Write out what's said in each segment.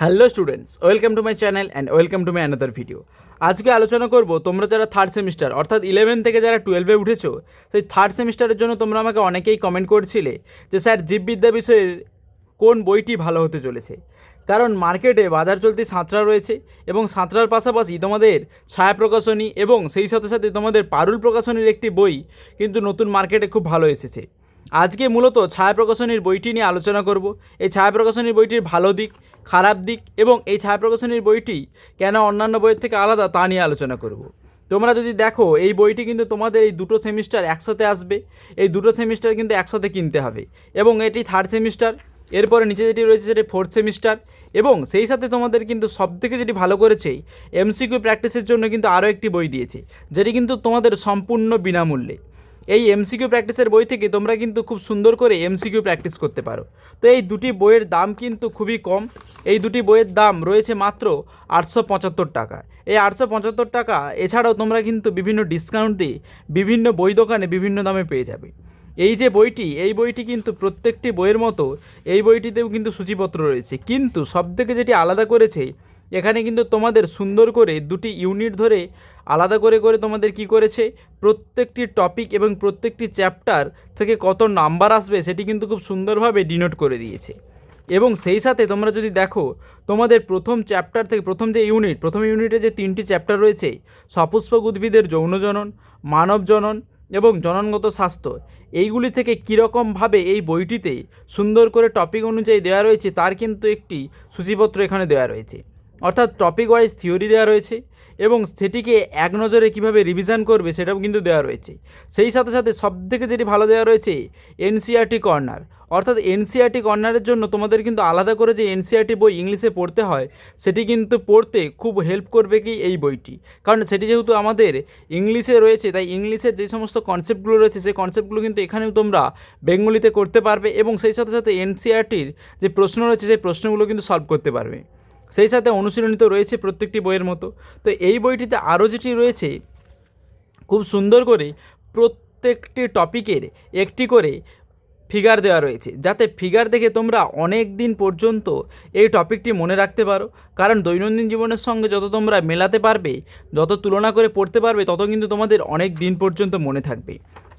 Hello students welcome to my channel and welcome to my another video আজকে আলোচনা করব, তোমরা যারা থার্ড সেমিস্টার অর্থাৎ ইলেভেন থেকে যারা টুয়েলভে উঠেছো, সেই থার্ড সেমিস্টারের জন্য তোমরা আমাকে অনেকেই কমেন্ট করছিলে যে, স্যার, জীববিদ্যা বিষয়ের কোন বইটি ভালো হতে চলেছে? কারণ মার্কেটে বাজার চলতি সাঁতরা রয়েছে এবং সাঁতরার পাশাপাশি তোমাদের ছায়া প্রকাশনী এবং সেই সাথে সাথে তোমাদের পারুল প্রকাশনীর একটি বই কিন্তু নতুন মার্কেটে খুব ভালো এসেছে। আজকে মূলত ছায়া প্রকাশনীর বইটি নিয়ে আলোচনা করব। এই ছায়া প্রকাশনীর বইটির ভালো দিক খারাপ দিক এবং এই ছায়া প্রকাশনীর বইটি কেন অন্যান্য বইয়ের থেকে আলাদা তা নিয়ে আলোচনা করব। তোমরা যদি দেখো, এই বইটি কিন্তু তোমাদের এই দুটো সেমিস্টার একসাথে আসবে, এই দুটো সেমিস্টার কিন্তু একসাথে কিনতে হবে এবং এটি থার্ড সেমিস্টার এরপরে নিচে যেটি রয়েছে সেটি ফোর্থ সেমিস্টার এবং সেই সাথে তোমাদের কিন্তু সবথেকে যেটি ভালো করেছে এমসিকিউ প্র্যাকটিসের জন্য কিন্তু আরও একটি বই দিয়েছে, যেটি কিন্তু তোমাদের সম্পূর্ণ বিনামূল্যে। এই এমসিকিউ প্র্যাকটিসের বই থেকে তোমরা কিন্তু খুব সুন্দর করে এমসিকিউ প্র্যাকটিস করতে পারো। তো এই দুটি বইয়ের দাম কিন্তু খুবই কম। এই দুটি বইয়ের দাম রয়েছে মাত্র আটশো পঁচাত্তর টাকা। এই আটশো পঁচাত্তর টাকা এছাড়াও তোমরা কিন্তু বিভিন্ন ডিসকাউন্ট দিয়ে বিভিন্ন বই দোকানে বিভিন্ন দামে পেয়ে যাবে। এই যে বইটি, এই বইটি কিন্তু প্রত্যেকটি বইয়ের মতো এই বইটিতেও কিন্তু সূচিপত্র রয়েছে। কিন্তু সবথেকে যেটি আলাদা করেছে, এখানে কিন্তু তোমাদের সুন্দর করে দুটি ইউনিট ধরে আলাদা করে করে তোমাদের কি করেছে? প্রত্যেকটি টপিক এবং প্রত্যেকটি চ্যাপ্টার থেকে কত নাম্বার আসবে সেটি কিন্তু খুব সুন্দরভাবে ডিনোট করে দিয়েছে। এবং সেই সাথে তোমরা যদি দেখো, তোমাদের প্রথম চ্যাপ্টার থেকে প্রথম যে ইউনিট প্রথম ইউনিটে যে তিনটি চ্যাপ্টার রয়েছে, সপুষ্পক উদ্ভিদের যৌন জনন, মানব জনন এবং জননগত স্বাস্থ্য, এইগুলি থেকে কীরকমভাবে এই বইটিতে সুন্দর করে টপিক অনুযায়ী দেওয়া রয়েছে, তার কিন্তু একটি সূচিপত্র এখানে দেওয়া রয়েছে। অর্থাৎ টপিক ওয়াইজ থিওরি দেওয়া রয়েছে এবং সেটিকে এক নজরে কীভাবে রিভিশন করবে সেটাও কিন্তু দেওয়া রয়েছে। সেই সাথে সাথে সবথেকে যেটি ভালো দেওয়া রয়েছে এনসিআরটি কর্নার অর্থাৎ এনসিআরটি কর্নারের জন্য তোমাদের কিন্তু আলাদা করে যে এনসিআরটি বই ইংলিশে পড়তে হয়, সেটি কিন্তু পড়তে খুব হেল্প করবে কি এই বইটি। কারণ সেটি যেহেতু আমাদের ইংলিশে রয়েছে, তাই ইংলিশের যে সমস্ত কনসেপ্টগুলো রয়েছে, সেই কনসেপ্টগুলো কিন্তু এখানেও তোমরা বেঙ্গলিতে করতে পারবে এবং সেই সাথে সাথে এনসিআরটির যে প্রশ্ন রয়েছে, সেই প্রশ্নগুলো কিন্তু সলভ করতে পারবে। সেই সাথে অনুশীলনী তো রয়েছে প্রত্যেকটি বইয়ের মতো। তো এই বইটিতে আরও যেটি রয়েছে, খুব সুন্দর করে প্রত্যেকটি টপিকের একটি করে ফিগার দেওয়া রয়েছে, যাতে ফিগার দেখে তোমরা অনেক দিন পর্যন্ত এই টপিকটি মনে রাখতে পারো। কারণ দৈনন্দিন জীবনের সঙ্গে যত তোমরা মেলাতে পারবে, যত তুলনা করে পড়তে পারবে, তত কিন্তু তোমাদের অনেক দিন পর্যন্ত মনে থাকবে।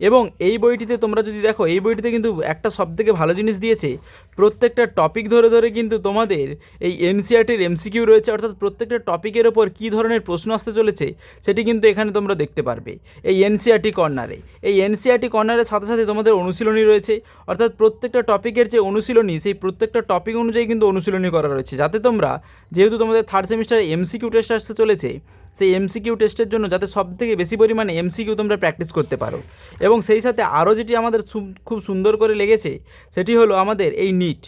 এবং এই বইটিতে তোমরা যদি দেখো, এই বইটিতে কিন্তু একটা সবথেকে ভালো জিনিস দিয়েছে, প্রত্যেকটা টপিক ধরে ধরে কিন্তু তোমাদের এই এনসিআরটির এমসিকিউ রয়েছে, অর্থাৎ প্রত্যেকটা টপিকের ওপর কী ধরনের প্রশ্ন আসতে চলেছে, সেটি কিন্তু এখানে তোমরা দেখতে পারবে। এই এনসিআরটি কর্নারে এই এনসিআরটি কর্নারের সাথে সাথে তোমাদের অনুশীলনী রয়েছে, অর্থাৎ প্রত্যেকটা টপিকের যে অনুশীলনী, সেই প্রত্যেকটা টপিক অনুযায়ী কিন্তু অনুশীলনী করা রয়েছে, যাতে তোমরা, যেহেতু তোমাদের থার্ড সেমিস্টারে এমসিকিউ টেস্ট আসতে চলেছে সেই এমসিকিউ টেস্টের জন্য যাতে সব থেকে বেশি পরিমাণে এমসিকিউ তোমরা প্র্যাকটিস করতে পারো। এবং সেই সাথে আরও যেটি আমাদের খুব সুন্দর করে লেগেছে, সেটি হলো আমাদের এই নিট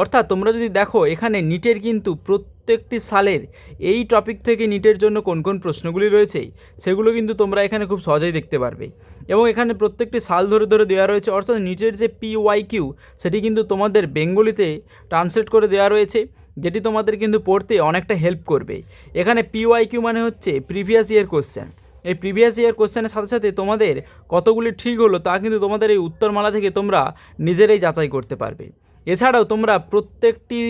অর্থাৎ তোমরা যদি দেখো, এখানে নিটের কিন্তু প্রত্যেকটি সালের এই টপিক থেকে নিটের জন্য কোন কোন প্রশ্নগুলি রয়েছে, সেগুলো কিন্তু তোমরা এখানে খুব সহজেই দেখতে পারবে। এবং এখানে প্রত্যেকটি সাল ধরে ধরে দেওয়া রয়েছে, অর্থাৎ নিটের যে পি ওয়াই কিউ সেটি কিন্তু তোমাদের বেঙ্গলিতে ট্রান্সলেট করে দেওয়া রয়েছে। যেটি তোমাদের কিন্তু পড়তে অনেকটা হেল্প করবে। এখানে পিওয়াই কিউ মানে হচ্ছে প্রিভিয়াস ইয়ার কোশ্চেন এই প্রিভিয়াস ইয়ার কোশ্চেনের সাথে সাথে তোমাদের কতগুলি ঠিক হলো তা কিন্তু তোমাদের এই উত্তরমালা থেকে তোমরা নিজেরাই যাচাই করতে পারবে। এছাড়াও তোমরা প্রত্যেকটি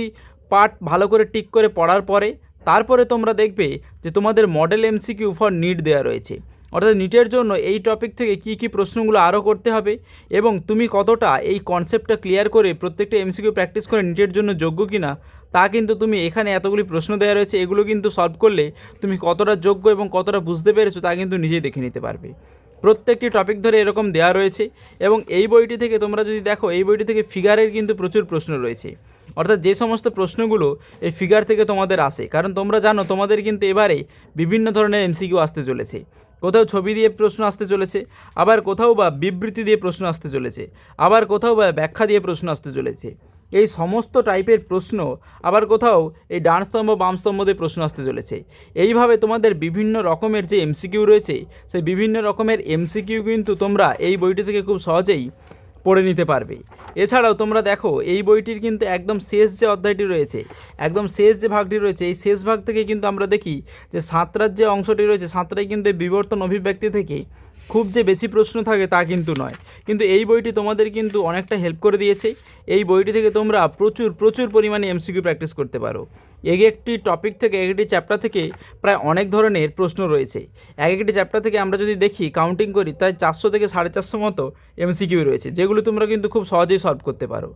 পার্ট ভালো করে টিক করে পড়ার পরে, তারপরে তোমরা দেখবে যে তোমাদের মডেল এমসিকিউ ফর নিট দেওয়া রয়েছে। অর্থাৎ নিটের জন্য এই টপিক থেকে কী কী প্রশ্নগুলো আরও করতে হবে এবং তুমি কতটা এই কনসেপ্টটা ক্লিয়ার করে প্রত্যেকটা এমসিকিউ প্র্যাকটিস করে নিটের জন্য যোগ্য কিনা, তা কিন্তু তুমি এখানে এতগুলি প্রশ্ন দেওয়া রয়েছে, এগুলো কিন্তু সলভ করলে তুমি কতটা যোগ্য এবং কতটা বুঝতে পেরেছ তা কিন্তু নিজেই দেখে নিতে পারবে। প্রত্যেকটি টপিক ধরে এরকম দেওয়া রয়েছে এবং এই বইটি থেকে তোমরা যদি দেখো, এই বইটি থেকে ফিগারের কিন্তু প্রচুর প্রশ্ন রয়েছে। অর্থাৎ যে সমস্ত প্রশ্নগুলো এই ফিগার থেকে তোমাদের আসে, কারণ তোমরা জানো তোমাদের কিন্তু এবারে বিভিন্ন ধরনের এমসিকিউ আসতে চলেছে। কোথাও ছবি দিয়ে প্রশ্ন আসতে চলেছে, আবার কোথাও বা বিবৃতি দিয়ে প্রশ্ন আসতে চলেছে, আবার কোথাও বা ব্যাখ্যা দিয়ে প্রশ্ন আসতে চলেছে। এই সমস্ত টাইপের প্রশ্ন আবার কোথাও এই ডান স্তম্ভ, বাম স্তম্ভ দিয়ে প্রশ্ন আসতে চলেছে। এইভাবে তোমাদের বিভিন্ন রকমের যে এমসিকিউ রয়েছে, সেই বিভিন্ন রকমের এমসিকিউ কিন্তু তোমরা এই বইটি থেকে খুব সহজেই পড়ে নিতে পারবে। এছাড়াও তোমরা দেখো, এই বইটির কিন্তু একদম শেষ যে অধ্যায়টি রয়েছে, একদম শেষ যে ভাগটি রয়েছে, এই শেষ ভাগ থেকে কিন্তু আমরা দেখি যে সাঁতরার যে অংশটি রয়েছে সাঁতরায় কিন্তু এই বিবর্তন অভিব্যক্তি থেকে খুব যে বেশি প্রশ্ন থাকে তা কিন্তু নয়। কিন্তু এই বইটি তোমাদের কিন্তু অনেকটা হেল্প করে দিয়েছে। এই বইটি থেকে তোমরা প্রচুর প্রচুর পরিমাণে এমসিকিউ প্র্যাকটিস করতে পারো। এক একটি টপিক থেকে, এক একটি চ্যাপ্টার থেকে প্রায় অনেক ধরনের প্রশ্ন রয়েছে। এক একটি চ্যাপ্টার থেকে আমরা যদি দেখি কাউন্টিং করি, তাই চারশো থেকে সাড়ে চারশো মতো এমসিকিউ রয়েছে, যেগুলো তোমরা কিন্তু খুব সহজেই সলভ করতে পারো।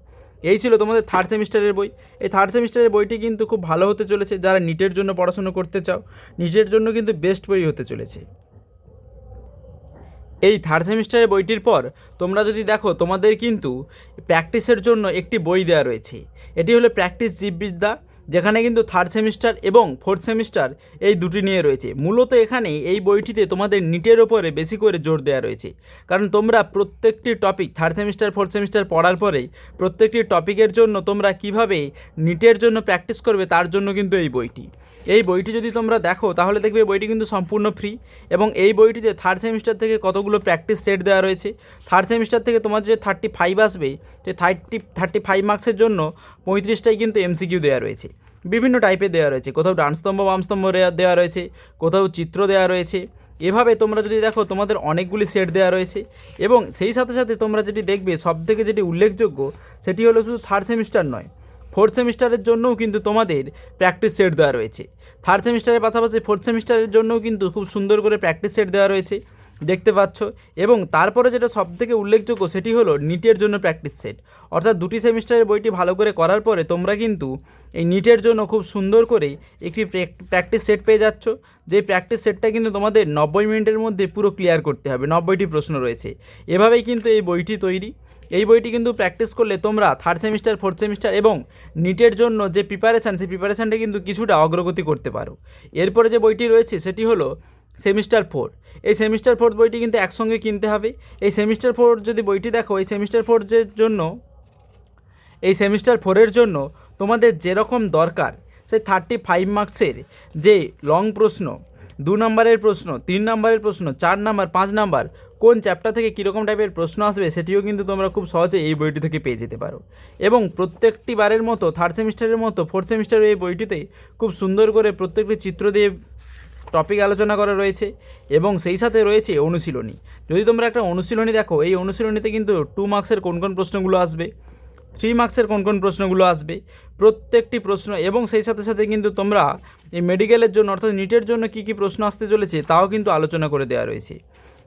এই ছিল তোমাদের থার্ড সেমিস্টারের বই। এই থার্ড সেমিস্টারের বইটি কিন্তু খুব ভালো হতে চলেছে, যারা নিটের জন্য পড়াশুনো করতে চাও। নিটের জন্য কিন্তু বেস্ট বই হতে চলেছে। এই থার্ড সেমিস্টারের বইটির পর তোমরা যদি দেখো, তোমাদের কিন্তু প্র্যাকটিসের জন্য একটি বই দেওয়া রয়েছে। এটি হলো প্র্যাকটিস জীববিদ্যা। যেখানে কিন্তু থার্ড সেমিস্টার এবং ফোর্থ সেমিস্টার এই দুটি নিয়ে রয়েছে। মূলত এখানে এই বইটিতে তোমাদের নিটের ওপরে বেশি করে জোর দেওয়া রয়েছে। কারণ তোমরা প্রত্যেকটি topic third semester fourth semester পড়ার পরে প্রত্যেকটি টপিকের জন্য তোমরা কীভাবে নিটের জন্য প্র্যাকটিস করবে তার জন্য কিন্তু এই বইটি। এই বইটি যদি তোমরা দেখো, তাহলে দেখবে বইটি কিন্তু সম্পূর্ণ ফ্রি এবং এই বইটিতে থার্ড সেমিস্টার থেকে কতগুলো প্র্যাকটিস সেট দেওয়া রয়েছে। থার্ড সেমিস্টার থেকে তোমাদের যে থার্টি ফাইভ আসবে, যে থার্টি থার্টি ফাইভ মার্কসের জন্য পঁয়ত্রিশটাই কিন্তু এমসিকিউ দেওয়া রয়েছে। বিভিন্ন টাইপের দেওয়া রয়েছে। কোথাও ডানস্তম্ভ বামস্তম্ভ দেওয়া রয়েছে, কোথাও চিত্র দেওয়া রয়েছে। এভাবে তোমরা যদি দেখো, তোমাদের অনেকগুলি সেট দেওয়া রয়েছে এবং সেই সাথে সাথে তোমরা যেটি দেখবে, সবথেকে যেটি উল্লেখযোগ্য, সেটি হলো শুধু থার্ড সেমিস্টার নয়। ফোর্থ সেমিস্টারের জন্যও কিন্তু তোমাদের প্র্যাকটিস সেট দেওয়া রয়েছে। থার্ড সেমিস্টারের পাশাপাশি ফোর্থ সেমিস্টারের জন্যও কিন্তু খুব সুন্দর করে প্র্যাকটিস সেট দেওয়া রয়েছে, দেখতে পাচ্ছ। এবং তারপরে যেটা সবথেকে উল্লেখযোগ্য, সেটি হলো নিটের জন্য প্র্যাকটিস সেট অর্থাৎ দুটি সেমিস্টারের বইটি ভালো করে করার পরে তোমরা কিন্তু এই নিটের জন্য খুব সুন্দর করে একটি প্র্যাকটিস সেট পেয়ে যাচ্ছ। যে প্র্যাকটিস সেটটা কিন্তু তোমাদের নব্বই মিনিটের মধ্যে পুরো ক্লিয়ার করতে হবে, নব্বইটি প্রশ্ন রয়েছে। এভাবেই কিন্তু এই বইটি তৈরি। এই বইটি কিন্তু প্র্যাকটিস করলে তোমরা থার্ড সেমিস্টার ফোর্থ সেমিস্টার এবং নিটের জন্য যে প্রিপারেশান সেই প্রিপারেশানটা কিন্তু কিছুটা অগ্রগতি করতে পারো। এরপরে যে বইটি রয়েছে, সেটি হলো সেমিস্টার ফোর এই সেমিস্টার ফোর বইটি কিন্তু একসঙ্গে কিনতে হবে। এই সেমিস্টার ফোর যদি বইটি দেখো, এই সেমিস্টার ফোর জন্য, এই সেমিস্টার ফোরের জন্য তোমাদের যেরকম দরকার, সেই থার্টি ফাইভ মার্কসের যে লং প্রশ্ন, দু নম্বরের প্রশ্ন, তিন নম্বরের প্রশ্ন, চার নাম্বার, পাঁচ নাম্বার, কোন চ্যাপ্টার থেকে কীরকম টাইপের প্রশ্ন আসবে, সেটিও কিন্তু তোমরা খুব সহজে এই বইটি থেকে পেয়ে যেতে পারো। এবং প্রত্যেকটি বারের মতো থার্ড সেমিস্টারের মতো ফোর্থ সেমিস্টারের এই বইটিতে খুব সুন্দর করে প্রত্যেকটি চিত্র দিয়ে টপিক আলোচনা করা রয়েছে, এবং সেই সাথে রয়েছে অনুশীলনী। যদি তোমরা একটা অনুশীলনী দেখো, এই অনুশীলনীতে কিন্তু টু মার্কসের কোন কোন প্রশ্নগুলো আসবে থ্রি মার্কসের কোন কোন প্রশ্নগুলো আসবে, প্রত্যেকটি প্রশ্ন এবং সেই সাথে সাথে কিন্তু তোমরা এই মেডিকেলের জন্য অর্থাৎ নিটের জন্য কী কী প্রশ্ন আসতে চলেছে তাও কিন্তু আলোচনা করে দেওয়া রয়েছে।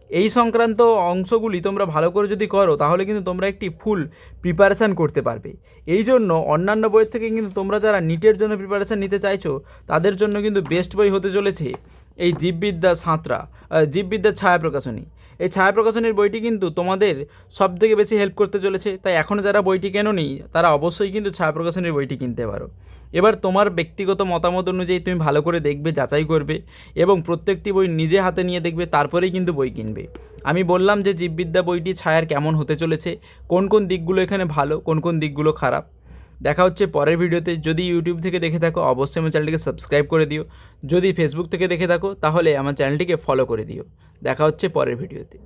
এই সংক্রান্ত অংশগুলি তোমরা ভালো করে যদি করো তাহলে কিন্তু তোমরা একটি ফুল প্রিপারেশান করতে পারবে। এই জন্য অন্যান্য বইয়ের থেকে কিন্তু তোমরা যারা নিটের জন্য প্রিপারেশান নিতে চাইছো, তাদের জন্য কিন্তু বেস্ট বই হতে চলেছে এই জীববিদ্যা সাঁতরা জীববিদ্যার ছায়া প্রকাশনী। এই ছায়া প্রকাশনীর বইটি কিন্তু তোমাদের সব থেকে বেশি হেল্প করতে চলেছে। তাই এখনও যারা বইটি কেননি, তারা অবশ্যই কিন্তু ছায়া প্রকাশনীর বইটি কিনতে পারো। এবার তোমার ব্যক্তিগত মতামত অনুযায়ী তুমি ভালো করে দেখবে, যাচাই করবে এবং প্রত্যেকটি বই নিজে হাতে নিয়ে দেখবে, তারপরেই কিন্তু বই কিনবে। আমি বললাম যে জীববিদ্যা বইটি ছায়ার কেমন হতে চলেছে, কোন কোন দিকগুলো এখানে ভালো, কোন কোন দিকগুলো খারাপ। দেখা হচ্ছে পরের ভিডিওতে। যদি ইউটিউব থেকে দেখে থাকো, অবশ্যই আমার চ্যানেলটিকে সাবস্ক্রাইব করে দিও। যদি ফেসবুক থেকে দেখে থাকো, তাহলে আমার চ্যানেলটিকে ফলো করে দিও। দেখা হচ্ছে পরের ভিডিওতে।